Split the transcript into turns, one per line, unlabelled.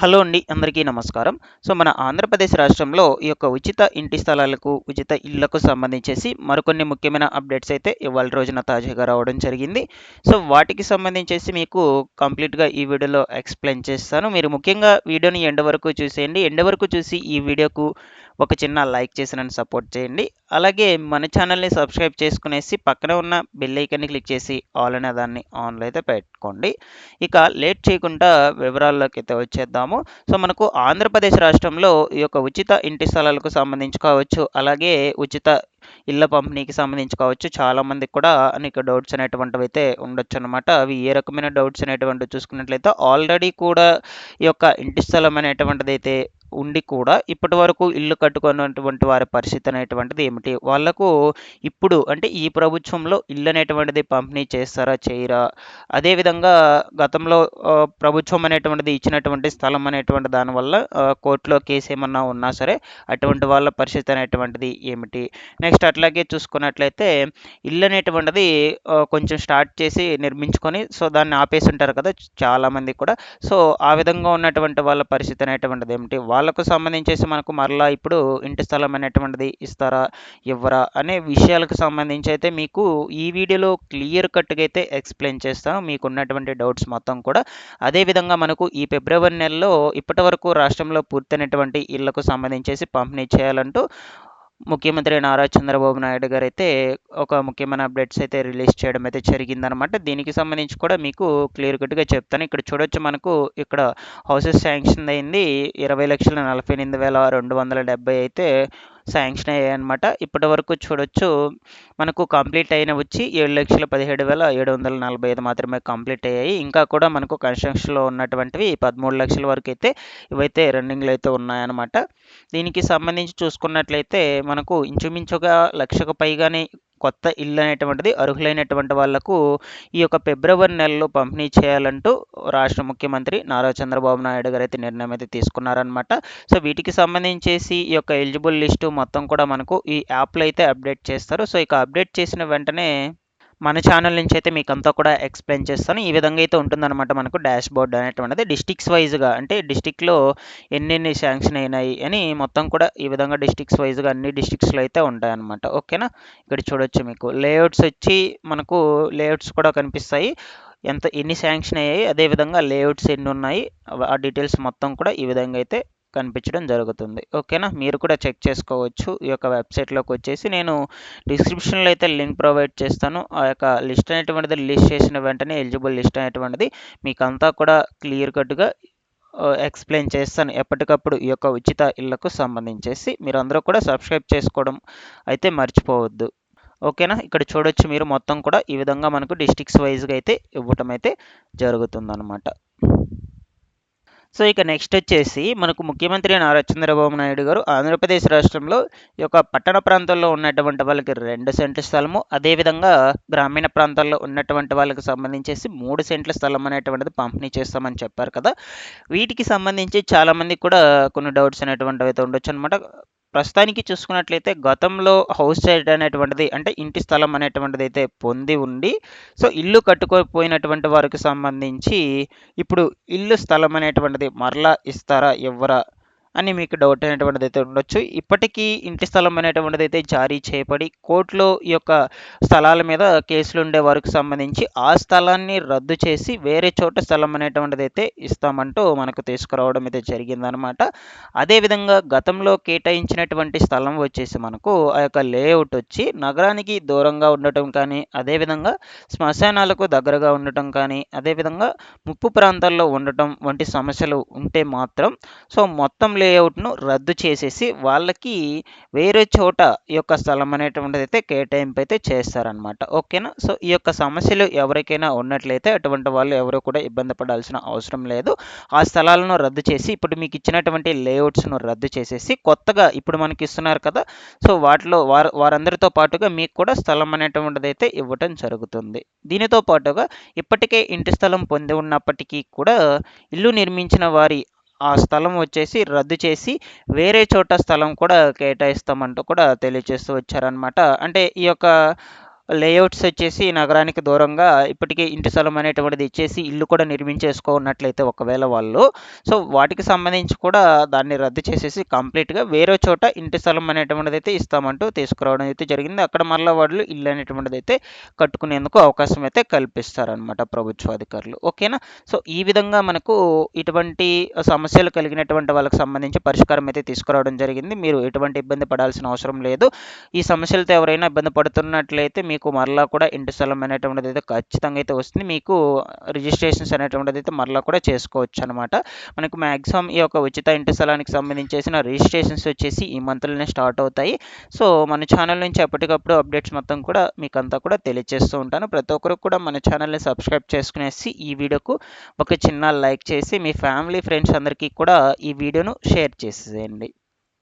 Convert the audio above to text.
Hello అండి అందరికీ నమస్కారం. సో మన ఆంధ్రప్రదేశ్ రాష్ట్రంలో ఈ యొక్క ఉచిత ఇంటి స్థలాలకు ఉచిత ఇళ్ళకు సంబంధించేసి మరికొన్ని ముఖ్యమైన అప్డేట్స్ అయితే ఇవాళ రోజున తాజాగా రావడం జరిగింది. సో వాటికి సంబంధించేసి మీకు కంప్లీట్గా ఈ వీడియోలో ఎక్స్ప్లెయిన్ చేస్తాను. మీరు ముఖ్యంగా వీడియోని ఎండ వరకు చూసేయండి. ఎండ వరకు చూసి ఈ వీడియోకు ఒక చిన్న లైక్ చేసి నన్ను సపోర్ట్ చేయండి. అలాగే మన ఛానల్ని సబ్స్క్రైబ్ చేసుకునేసి పక్కన ఉన్న బెల్ ఐకన్ని క్లిక్ చేసి ఆల్ అనే దాన్ని ఆన్లో అయితే పెట్టుకోండి. ఇక లేట్ చేయకుండా వివరాల్లోకి అయితే వచ్చేద్దాం. వచ్చేద్దాము సో మనకు ఆంధ్రప్రదేశ్ రాష్ట్రంలో ఈ యొక్క ఉచిత ఇంటి స్థలాలకు సంబంధించి కావచ్చు అలాగే ఉచిత ఇళ్ళ పంపిణీకి సంబంధించి కావచ్చు చాలామందికి కూడా అనేక డౌట్స్ అనేటువంటివి అయితే ఉండొచ్చు అనమాట అవి ఏ రకమైన డౌట్స్ అనేటువంటివి చూసుకున్నట్లయితే ఆల్రెడీ కూడా ఈ యొక్క ఇంటి స్థలం అనేటువంటిది అయితే ఉండి కూడా ఇప్పటి వరకు ఇల్లు కట్టుకున్నటువంటి వారి పరిస్థితి అనేటువంటిది ఏమిటి? వాళ్ళకు ఇప్పుడు అంటే ఈ ప్రభుత్వంలో ఇల్లు అనేటువంటిది పంపిణీ చేస్తారా చేయరా? అదేవిధంగా గతంలో ప్రభుత్వం అనేటువంటిది ఇచ్చినటువంటి స్థలం అనేటువంటి దానివల్ల కోర్టులో కేసు ఏమన్నా ఉన్నా సరే అటువంటి వాళ్ళ పరిస్థితి అనేటువంటిది ఏమిటి? నెక్స్ట్ అట్లాగే చూసుకున్నట్లయితే ఇల్లు అనేటువంటిది కొంచెం స్టార్ట్ చేసి నిర్మించుకొని సో దాన్ని ఆపేసి ఉంటారు కదా చాలామంది కూడా. సో ఆ విధంగా ఉన్నటువంటి వాళ్ళ పరిస్థితి అనేటువంటిది ఏమిటి? వాళ్ళకు సంబంధించేసి మనకు మరలా ఇప్పుడు ఇంటి స్థలం అనేటువంటిది ఇస్తారా ఇవ్వరా అనే విషయాలకు సంబంధించి అయితే మీకు ఈ వీడియోలో క్లియర్ కట్గా అయితే ఎక్స్ప్లెయిన్ చేస్తాను మీకు ఉన్నటువంటి డౌట్స్ మొత్తం కూడా. అదేవిధంగా మనకు ఈ ఫిబ్రవరి నెలలో ఇప్పటి వరకు రాష్ట్రంలో పూర్తయినటువంటి ఇళ్ళకు సంబంధించేసి పంపిణీ చేయాలంటూ ముఖ్యమంత్రి నారా చంద్రబాబు నాయుడు గారు అయితే ఒక ముఖ్యమైన అప్డేట్స్ అయితే రిలీజ్ చేయడం అయితే జరిగిందనమాట దీనికి సంబంధించి కూడా మీకు క్లియర్ కట్గా చెప్తాను. ఇక్కడ చూడొచ్చు మనకు ఇక్కడ హౌసెస్ శాంక్షన్ అయింది ఇరవై లక్షల నలభై ఎనిమిది వేల రెండు వందల డెబ్బై అయితే శాంక్షన్ అయ్యాయి అనమాట ఇప్పటి వరకు చూడొచ్చు మనకు కంప్లీట్ అయిన వచ్చి ఏడు లక్షల పదిహేడు వేల ఏడు వందల నలభై ఐదు మాత్రమే కంప్లీట్ అయ్యాయి. ఇంకా కూడా మనకు కన్స్ట్రక్షన్లో ఉన్నటువంటివి పదమూడు లక్షల వరకు అయితే ఇవైతే రన్నింగ్లు అయితే ఉన్నాయన్నమాట. దీనికి సంబంధించి చూసుకున్నట్లయితే మనకు ఇంచుమించుగా లక్షకు పైగానే కొత్త ఇల్లు అనేటువంటిది అర్హులైనటువంటి వాళ్ళకు ఈ యొక్క ఫిబ్రవరి నెలలో పంపిణీ చేయాలంటూ రాష్ట్ర ముఖ్యమంత్రి నారా చంద్రబాబు నాయుడు గారు అయితే నిర్ణయం అయితే తీసుకున్నారనమాట సో వీటికి సంబంధించేసి ఈ యొక్క ఎలిజిబుల్ లిస్టు మొత్తం కూడా మనకు ఈ యాప్లో అయితే అప్డేట్ చేస్తారు. సో ఇక అప్డేట్ చేసిన వెంటనే మన ఛానల్ నుంచి అయితే మీకు అంతా కూడా ఎక్స్ప్లెయిన్ చేస్తాను. ఈ విధంగా అయితే ఉంటుందన్నమాట మనకు డాష్ బోర్డ్ అనేటువంటిది డిస్టిక్స్ వైజ్గా అంటే డిస్టిక్లో ఎన్నెన్ని శాంక్షన్ అయినాయి అని మొత్తం కూడా ఈ విధంగా డిస్టిక్స్ వైజ్గా అన్ని డిస్టిక్స్లో అయితే ఉంటాయన్నమాట. ఓకేనా ఇక్కడ చూడొచ్చు మీకు. లేఅవుట్స్ వచ్చి మనకు లేఅవుట్స్ కూడా కనిపిస్తాయి. ఎంత ఎన్ని శాంక్షన్ అయ్యాయి అదేవిధంగా లేఅవుట్స్ ఎన్ని ఉన్నాయి ఆ డీటెయిల్స్ మొత్తం కూడా ఈ విధంగా అయితే కనిపించడం జరుగుతుంది. ఓకేనా? మీరు కూడా చెక్ చేసుకోవచ్చు. ఈ యొక్క వెబ్సైట్లోకి వచ్చేసి నేను డిస్క్రిప్షన్లో అయితే లింక్ ప్రొవైడ్ చేస్తాను. ఆ యొక్క లిస్ట్ అనేటువంటిది లిస్ట్ చేసిన వెంటనే ఎలిజిబుల్ లిస్ట్ అనేటువంటిది మీకు అంతా కూడా క్లియర్ కట్గా ఎక్స్ప్లెయిన్ చేస్తాను. ఎప్పటికప్పుడు ఈ యొక్క ఉచిత ఇళ్ళకు సంబంధించేసి మీరు అందరూ కూడా సబ్స్క్రైబ్ చేసుకోవడం అయితే మర్చిపోవద్దు. ఓకేనా? ఇక్కడ చూడొచ్చు మీరు మొత్తం కూడా ఈ విధంగా మనకు డిస్టిక్స్ వైజ్గా అయితే ఇవ్వటం అయితే జరుగుతుందన్నమాట. సో ఇక నెక్స్ట్ వచ్చేసి మనకు ముఖ్యమంత్రి నారా చంద్రబాబు నాయుడు గారు ఆంధ్రప్రదేశ్ రాష్ట్రంలో ఈ యొక్క పట్టణ ప్రాంతాల్లో ఉన్నటువంటి వాళ్ళకి రెండు సెంట్ల స్థలము అదేవిధంగా గ్రామీణ ప్రాంతాల్లో ఉన్నటువంటి వాళ్ళకి సంబంధించేసి మూడు సెంట్ల స్థలం అనేటువంటిది పంపిణీ చేస్తామని చెప్పారు కదా. వీటికి సంబంధించి చాలామంది కూడా కొన్ని డౌట్స్ అనేటువంటివి అయితే ఉండొచ్చు అనమాట ప్రస్తుతానికి చూసుకున్నట్లయితే గతంలో హౌస్ సైడ్ అనేటువంటిది అంటే ఇంటి స్థలం అనేటువంటిది అయితే పొంది ఉండి సో ఇల్లు కట్టుకోపోయినటువంటి వారికి సంబంధించి ఇప్పుడు ఇల్లు స్థలం అనేటువంటిది మరలా ఇస్తారా ఇవ్వరా అని మీకు డౌట్ అనేటువంటిది అయితే ఉండొచ్చు. ఇప్పటికీ ఇంటి స్థలం అనేటువంటిది అయితే జారీ చేయబడి కోర్టులో ఈ యొక్క స్థలాల మీద కేసులు ఉండే వారికి సంబంధించి ఆ స్థలాన్ని రద్దు చేసి వేరే చోట స్థలం అనేటువంటిది అయితే ఇస్తామంటూ మనకు తీసుకురావడం అయితే జరిగిందనమాట అదేవిధంగా గతంలో కేటాయించినటువంటి స్థలం వచ్చేసి మనకు ఆ యొక్క లేఅవుట్ వచ్చి నగరానికి దూరంగా ఉండటం కానీ అదేవిధంగా శ్మశానాలకు దగ్గరగా ఉండటం కానీ అదేవిధంగా ముప్పు ప్రాంతాల్లో ఉండటం వంటి సమస్యలు ఉంటే మాత్రం సో మొత్తం లే లేఅవుట్ను రద్దు చేసేసి వాళ్ళకి వేరే చోట ఈ యొక్క స్థలం అనేటువంటిది అయితే కేటాయింపు అయితే చేస్తారనమాట ఓకేనా? సో ఈ యొక్క సమస్యలు ఎవరికైనా ఉన్నట్లయితే అటువంటి వాళ్ళు ఎవరు కూడా ఇబ్బంది పడాల్సిన అవసరం లేదు. ఆ స్థలాలను రద్దు చేసి ఇప్పుడు మీకు ఇచ్చినటువంటి లేఅవుట్స్ను రద్దు చేసేసి కొత్తగా ఇప్పుడు మనకి ఇస్తున్నారు కదా సో వాటిలో వారు వారందరితో పాటుగా మీకు కూడా స్థలం అనేటువంటిది అయితే ఇవ్వటం జరుగుతుంది. దీనితో పాటుగా ఇప్పటికే ఇంటి స్థలం పొంది ఉన్నప్పటికీ కూడా ఇల్లు నిర్మించిన వారి ఆ స్థలం వచ్చేసి రద్దు చేసి వేరే చోట స్థలం కూడా కేటాయిస్తామంటూ కూడా తెలియజేస్తూ వచ్చారనమాట అంటే ఈ యొక్క లేఅవుట్స్ వచ్చేసి నగరానికి దూరంగా ఇప్పటికే ఇంటి స్థలం అనేటువంటిది ఇచ్చేసి ఇల్లు కూడా నిర్మించేసుకున్నట్లయితే ఒకవేళ వాళ్ళు. సో వాటికి సంబంధించి కూడా దాన్ని రద్దు చేసేసి కంప్లీట్గా వేరే చోట ఇంటి స్థలం అనేటువంటిది అయితే ఇస్తామంటూ తీసుకురావడం అయితే జరిగింది. అక్కడ మళ్ళీ వాళ్ళు ఇల్లు అనేటువంటిది అయితే కట్టుకునేందుకు అవకాశం అయితే కల్పిస్తారనమాట ప్రభుత్వ అధికారులు. ఓకేనా? సో ఈ విధంగా మనకు ఇటువంటి సమస్యలు కలిగినటువంటి వాళ్ళకి సంబంధించి పరిష్కారం అయితే తీసుకురావడం జరిగింది. మీరు ఎటువంటి ఇబ్బంది పడాల్సిన అవసరం లేదు. ఈ సమస్యలతో ఎవరైనా ఇబ్బంది పడుతున్నట్లయితే మీ మీకు మరలా కూడా ఇంటి స్థలం అనేటువంటిది అయితే ఖచ్చితంగా అయితే వస్తుంది. మీకు రిజిస్ట్రేషన్స్ అనేటువంటిది అయితే మరలా కూడా చేసుకోవచ్చు అనమాట మనకు మ్యాక్సిమం ఈ యొక్క ఉచిత ఇంటి స్థలానికి సంబంధించేసిన రిజిస్ట్రేషన్స్ వచ్చేసి ఈ మంత్లోనే స్టార్ట్ అవుతాయి. సో మన ఛానల్ నుంచి ఎప్పటికప్పుడు అప్డేట్స్ మొత్తం కూడా మీకు అంతా కూడా తెలియజేస్తూ ఉంటాను. ప్రతి ఒక్కరు కూడా మన ఛానల్ని సబ్స్క్రైబ్ చేసుకునేసి ఈ వీడియోకు ఒక చిన్న లైక్ చేసి మీ ఫ్యామిలీ ఫ్రెండ్స్ అందరికీ కూడా ఈ వీడియోను షేర్ చేసేయండి.